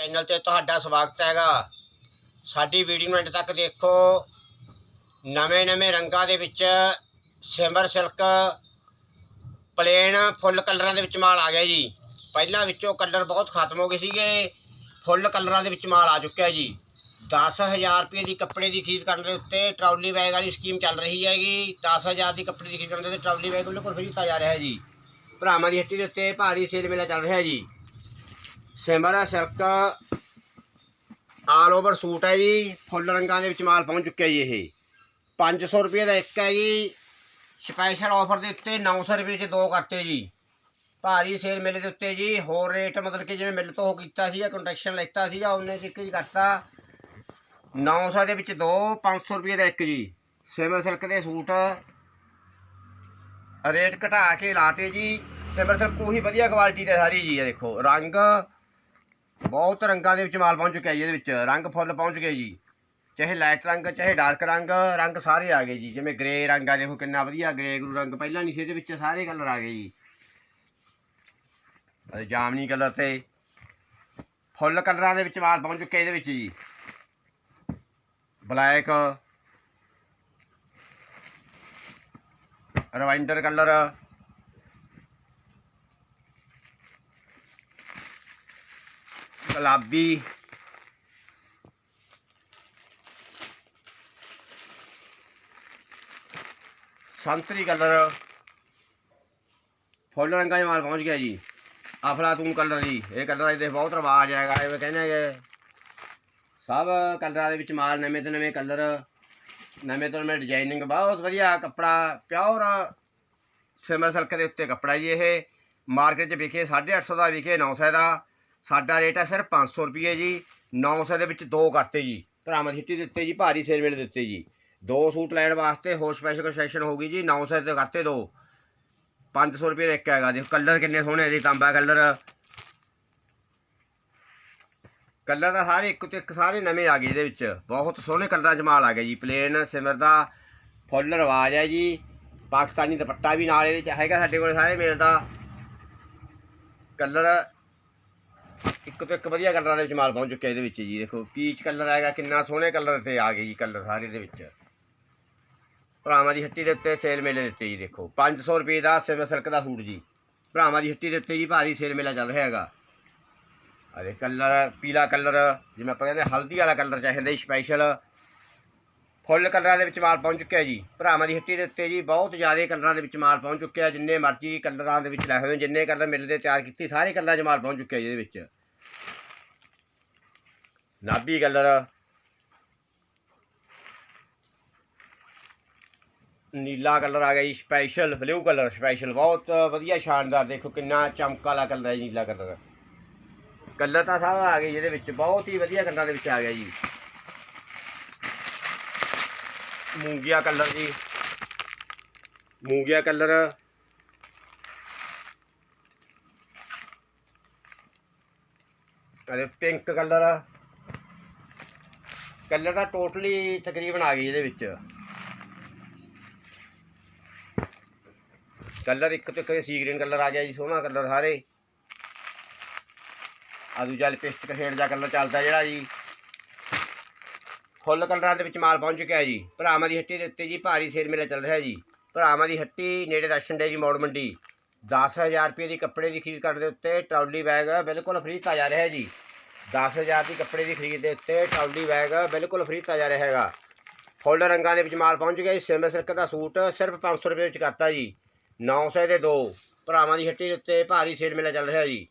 Channel ਤੇ ਤੁਹਾਡਾ ਸਵਾਗਤ ਹੈਗਾ। ਸਾਡੀ ਵੀਡੀਓ ਨੂੰ ਅੰਤ ਤੱਕ ਦੇਖੋ। ਨਵੇਂ-ਨਵੇਂ ਰੰਗਾਂ ਦੇ ਵਿੱਚ ਸਿਮਰ ਸਿਲਕ ਪਲੇਨ ਫੁੱਲ ਕਲਰਾਂ ਦੇ ਵਿੱਚ ਮਾਲ ਆ ਗਿਆ ਜੀ। ਪਹਿਲਾਂ ਵਿੱਚੋਂ ਕਲਰ ਬਹੁਤ ਖਤਮ ਹੋ ਗਏ ਸੀਗੇ। ਫੁੱਲ ਕਲਰਾਂ ਦੇ ਵਿੱਚ ਮਾਲ ਆ ਚੁੱਕਿਆ ਜੀ। 10000 ਰੁਪਏ ਦੀ ਕੱਪੜੇ ਦੀ ਖਰੀਦ ਕਰਨ ਦੇ ਉੱਤੇ ਟਰਾਲੀ ਬੈਗ ਵਾਲੀ ਸਕੀਮ ਚੱਲ ਰਹੀ ਹੈਗੀ। 10000 ਦੀ ਕੱਪੜੇ ਦੀ ਖਰੀਦ ਕਰਨ ਦੇ ਉੱਤੇ ਟਰਾਲੀ ਬੈਗ ਬਿਲਕੁਲ ਫ੍ਰੀ ਦਿੱਤਾ ਜਾ ਰਿਹਾ ਹੈ ਜੀ। ਭਰਾਵਾਂ ਦੀ ਹੱਟੀ ਦੇ ਉੱਤੇ ਭਾਰੀ ਸੇਲ ਮੇਲਾ ਚੱਲ ਰਿਹਾ ਜੀ। Simar silk all over suit ਹੈ ਜੀ, ਫੁੱਲ ਰੰਗਾਂ ਦੇ ਵਿੱਚ ਮਾਲ ਪਹੁੰਚ ਚੁੱਕਿਆ ਜੀ ਇਹ। 500 ਰੁਪਏ ਦਾ ਇੱਕ ਹੈ ਜੀ। ਸਪੈਸ਼ਲ ਆਫਰ ਦੇ ਉੱਤੇ 900 ਰੁਪਏ 'ਚ ਦੋ ਕਰਤੇ ਜੀ। ਭਾਰੀ ਸੇਲ ਮੇਲੇ ਦੇ ਉੱਤੇ ਜੀ। ਹੋਰ ਰੇਟ ਮਤਲਬ ਕਿ ਜਿਵੇਂ ਮਿਲ ਤੋਂ ਉਹ ਕੀਤਾ ਸੀਗਾ ਕੰਟੈਕਸ਼ਨ ਲੈਤਾ ਸੀਗਾ, ਉਹਨੇ ਇੱਕ ਹੀ ਕਰਤਾ। 900 ਦੇ ਵਿੱਚ ਦੋ 500 ਰੁਪਏ ਦਾ ਇੱਕ ਜੀ। ਸਿਮਰ ਸਿਲਕ ਦੇ ਸੂਟ ਰੇਟ ਘਟਾ ਕੇ ਲਾਤੇ ਜੀ। ਸਿਮਰ ਸਿਲਕ ਉਹੀ ਵਧੀਆ ਕੁਆਲਿਟੀ ਦੇ ਸਾਰੀ ਜੀ, ਇਹ ਦੇਖੋ। ਰੰਗ ਬਹੁਤ ਰੰਗਾਂ ਦੇ ਵਿੱਚ ਮਾਲ ਪਹੁੰਚ ਚੁੱਕਿਆ ਜੀ ਇਹਦੇ ਵਿੱਚ। ਰੰਗ ਫੁੱਲ ਪਹੁੰਚ ਗਏ ਜੀ। ਚਾਹੇ ਲਾਈਟ ਰੰਗ, ਚਾਹੇ ਡਾਰਕ ਰੰਗ ਰੰਗ ਸਾਰੇ ਆ ਗਏ ਜੀ। ਜਿਵੇਂ ਗ੍ਰੇ ਰੰਗ ਆ, ਦੇਖੋ ਕਿੰਨਾ ਵਧੀਆ ਗ੍ਰੇ ਗਰੂ ਰੰਗ। ਪਹਿਲਾਂ ਨਹੀਂ ਸੀ ਇਹਦੇ ਵਿੱਚ, ਸਾਰੇ ਕਲਰ ਆ ਗਏ ਜੀ। ਅਤੇ ਜਾਮਨੀ ਕਲਰ ਤੇ ਫੁੱਲ ਕਲਰਾਂ ਦੇ ਵਿੱਚ ਮਾਲ ਪਹੁੰਚ ਚੁੱਕਿਆ ਇਹਦੇ ਵਿੱਚ ਜੀ। ਬਲੈਕ ਰਵਾਈਂਡਰ ਕਲਰ ਗੁਲਾਬੀ ਸੰਤਰੀ ਕਲਰ। ਫੁੱਲ ਰੰਗਾਂ ਦੇ ਮਾਲ ਪਹੁੰਚ ਗਿਆ ਜੀ। ਅਫਲਾਤੂਨ ਕਲਰ ਜੀ। ਇਹ ਕਲਰ ਦੇ ਬਹੁਤ ਰਿਵਾਜ ਹੈਗਾ, ਇਹ ਕਹਿੰਦੇ ਕਿ ਸਭ ਕਲਰਾਂ ਦੇ ਵਿੱਚ ਮਾਲ ਨਵੇਂ ਤੋਂ ਨਵੇਂ ਕਲਰ, ਨਵੇਂ ਤੋਂ ਨਵੇਂ ਡਿਜ਼ਾਈਨਿੰਗ ਬਹੁਤ ਵਧੀਆ ਕੱਪੜਾ ਪਿਓਰ ਸਿਮਰ ਸਿਲਕ ਦੇ ਉੱਤੇ ਕੱਪੜਾ ਜੀ ਇਹ। ਮਾਰਕੀਟ 'ਚ ਵਿਕੇ 850 ਦਾ ਵਿਕੇ 900 ਦਾ। ਸਾਡਾ ਰੇਟ ਹੈ ਸਿਰਫ 500 ਰੁਪਏ ਜੀ 900 ਦੇ ਵਿੱਚ ਦੋ ਕਰਤੇ ਜੀ। ਭਰਾਮਦ ਦੀ ਹਿੱਟੀ ਦਿੱਤੇ ਜੀ ਭਾਰੀ ਸੇਲ ਵੇਲੇ ਦਿੱਤੇ ਜੀ। ਦੋ ਸੂਟ ਲੈਣ ਵਾਸਤੇ ਹੋਰ ਸਪੈਸ਼ਲ ਕਨਸੈਸ਼ਨ ਹੋ ਗਈ ਜੀ 900 ਦੇ ਕਰਤੇ ਦੋ। 500 ਰੁਪਏ ਦਾ ਇੱਕ ਹੈਗਾ ਦੇਖੋ ਕਲਰ ਕਿੰਨੇ ਸੋਹਣੇ ਜੀ, ਤਾਂਬਾ ਕਲਰ। ਕਲਰ ਦਾ ਸਾਰੇ ਇੱਕ ਤੋਂ ਇੱਕ ਸਾਰੇ ਨਵੇਂ ਆ ਗਏ ਇਹਦੇ ਵਿੱਚ। ਬਹੁਤ ਸੋਹਣੇ ਕਲਰਾਂ ਜਮਾਲ ਆ ਗਿਆ ਜੀ ਪਲੇਨ ਸਿਮਰ ਦਾ ਫੁੱਲ ਰਿਵਾਜ ਹੈ ਜੀ। ਪਾਕਿਸਤਾਨੀ ਦੁਪੱਟਾ ਵੀ ਨਾਲ ਇਹਦੇ 'ਚ ਹੈਗਾ ਸਾਡੇ ਕੋਲ ਸਾਰੇ ਮਿਲਦਾ। ਕਲਰ ਇੱਕ ਤੋਂ ਇੱਕ ਵਧੀਆ ਕਲਰਾਂ ਦੇ ਵਿੱਚ ਮਾਲ ਪਹੁੰਚ ਚੁੱਕਿਆ ਇਹਦੇ ਵਿੱਚ ਜੀ। ਦੇਖੋ ਪੀਚ ਕਲਰ ਆਏਗਾ ਕਿੰਨਾ ਸੋਹਣੇ ਕਲਰ ਤੇ ਆ ਗਏ ਜੀ ਕਲਰ ਸਾਰੇ ਦੇ ਵਿੱਚ। ਭਰਾਵਾਂ ਦੀ ਹੱਟੀ ਦੇ ਉੱਤੇ ਸੇਲ ਮੇਲੇ ਦਿੱਤੇ ਜੀ, ਦੇਖੋ। 500 ਰੁਪਏ ਦਾ ਸਿਮਰ ਸਿਲਕ ਦਾ ਸੂਟ ਜੀ। ਭਰਾਵਾਂ ਦੀ ਹੱਟੀ ਦੇ ਉੱਤੇ ਜੀ ਭਾਰੀ ਸੇਲ ਮੇਲਾ ਚੱਲ ਰਿਹਾ ਹੈਗਾ। ਅਰੇ ਕਲਰ ਪੀਲਾ ਕਲਰ ਜਿਵੇਂ ਆਪਾਂ ਕਹਿੰਦੇ ਹਲਦੀ ਵਾਲਾ ਕਲਰ ਚਾਹੀਦਾ ਜੀ ਸਪੈਸ਼ਲ ਫੁੱਲ ਕਲਰਾਂ ਦੇ ਵਿੱਚ ਮਾਲ ਪਹੁੰਚ ਚੁੱਕਿਆ ਜੀ। ਭਰਾਵਾਂ ਦੀ ਹੱਟੀ ਦੇ ਉੱਤੇ ਜੀ ਬਹੁਤ ਜ਼ਿਆਦਾ ਕਲਰਾਂ ਦੇ ਵਿੱਚ ਮਾਲ ਪਹੁੰਚ ਚੁੱਕਿਆ ਜਿੰਨੇ ਮਰਜ਼ੀ ਕਲਰਾਂ ਦੇ ਵਿੱਚ ਲੈ ਹੋਏ ਜਿੰਨੇ ਕਲਰ ਮਿਲਦੇ ਤਿਆਰ ਕੀਤੀ, ਸਾਰੇ ਕਲਰਾਂ 'ਚ ਮਾਲ ਪਹੁੰਚ ਚੁੱਕਿਆ ਜੀ ਇਹਦੇ ਵਿੱਚ। ਨਾਭੀ ਕਲਰ। ਨੀਲਾ ਕਲਰ ਆ ਗਿਆ ਜੀ, ਸਪੈਸ਼ਲ ਬਲੂ ਕਲਰ, ਸਪੈਸ਼ਲ। ਬਹੁਤ ਵਧੀਆ ਸ਼ਾਨਦਾਰ, ਦੇਖੋ ਕਿੰਨਾ ਚਮਕ ਵਾਲਾ ਕਲਰ ਹੈ ਜੀ ਨੀਲਾ ਕਲਰ। ਕਲਰ ਤਾਂ ਸਾਰਾ ਆ ਗਏ ਜਿਹਦੇ ਵਿੱਚ, ਬਹੁਤ ਹੀ ਵਧੀਆ ਕਲਰਾਂ ਦੇ ਵਿੱਚ ਆ ਗਿਆ ਜੀ। ਮੂੰਗੀਆ ਕਲਰ ਜੀ। ਮੂੰਗੀਆ ਕਲਰ। ਅਰੇ ਪਿੰਕ ਕਲਰ। ਕਲਰ ਤਾਂ ਟੋਟਲੀ ਤਕਰੀਬਨ ਆ ਗਈ ਇਹਦੇ ਵਿੱਚ। ਕਲਰ ਇੱਕ ਤੋਂ ਇੱਕ ਸੀ ਗ੍ਰੀਨ ਕਲਰ ਆ ਗਿਆ ਜੀ, ਸੋਹਣਾ ਕਲਰ ਸਾਰੇ। ਆ ਦੂਜਾ ਲਿਪਸਟਿਕ ਸ਼ੇਡ ਦਾ ਕਲਰ ਚੱਲਦਾ ਜਿਹੜਾ ਜੀ। ਫੁੱਲ ਕਲਰਾਂ ਦੇ ਵਿੱਚ ਮਾਲ ਪਹੁੰਚ ਚੁੱਕਿਆ ਜੀ। ਭਰਾਵਾਂ ਦੀ ਹੱਟੀ ਦੇ ਉੱਤੇ ਜੀ ਭਾਰੀ ਸੇਲ ਮੇਲਾ ਚੱਲ ਰਿਹਾ ਜੀ। ਭਰਾਵਾਂ ਦੀ ਹੱਟੀ ਨੇੜੇ ਦਰਸ਼ਨ ਡੇ ਜੀ ਮੌੜ ਮੰਡੀ। 10000 ਰੁਪਏ ਦੀ ਕੱਪੜੇ ਦੀ ਖਰੀਦ ਕਰਨ ਦੇ ਉੱਤੇ ਟਰਾਲੀ ਬੈਗ ਬਿਲਕੁਲ ਫ੍ਰੀ ਦਿੱਤਾ ਜਾ ਰਿਹਾ ਹੈ ਜੀ 10000 ਦੀ ਕੱਪੜੇ ਦੀ ਖਰੀਦ ਦੇ ਉੱਤੇ ਟਰਾਲੀ ਬੈਗ ਬਿਲਕੁਲ ਫ੍ਰੀ ਦਿੱਤਾ ਜਾ ਰਿਹਾ ਹੈਗਾ। ਫੁੱਲ ਰੰਗਾਂ ਦੇ ਵਿੱਚ ਮਾਲ ਪਹੁੰਚ ਗਿਆ ਜੀ। ਸਿਮਰ ਸਿਲਕ ਦਾ ਸੂਟ ਸਿਰਫ 500 ਰੁਪਏ ਵਿੱਚ ਕਰਤਾ ਜੀ। 900 ਦੇ ਦੋ। ਭਰਾਵਾਂ ਦੀ ਹੱਟੀ ਦੇ ਉੱਤੇ ਭਾਰੀ ਸੇਲ ਮੇਲਾ ਚੱਲ ਰਿਹਾ ਜੀ।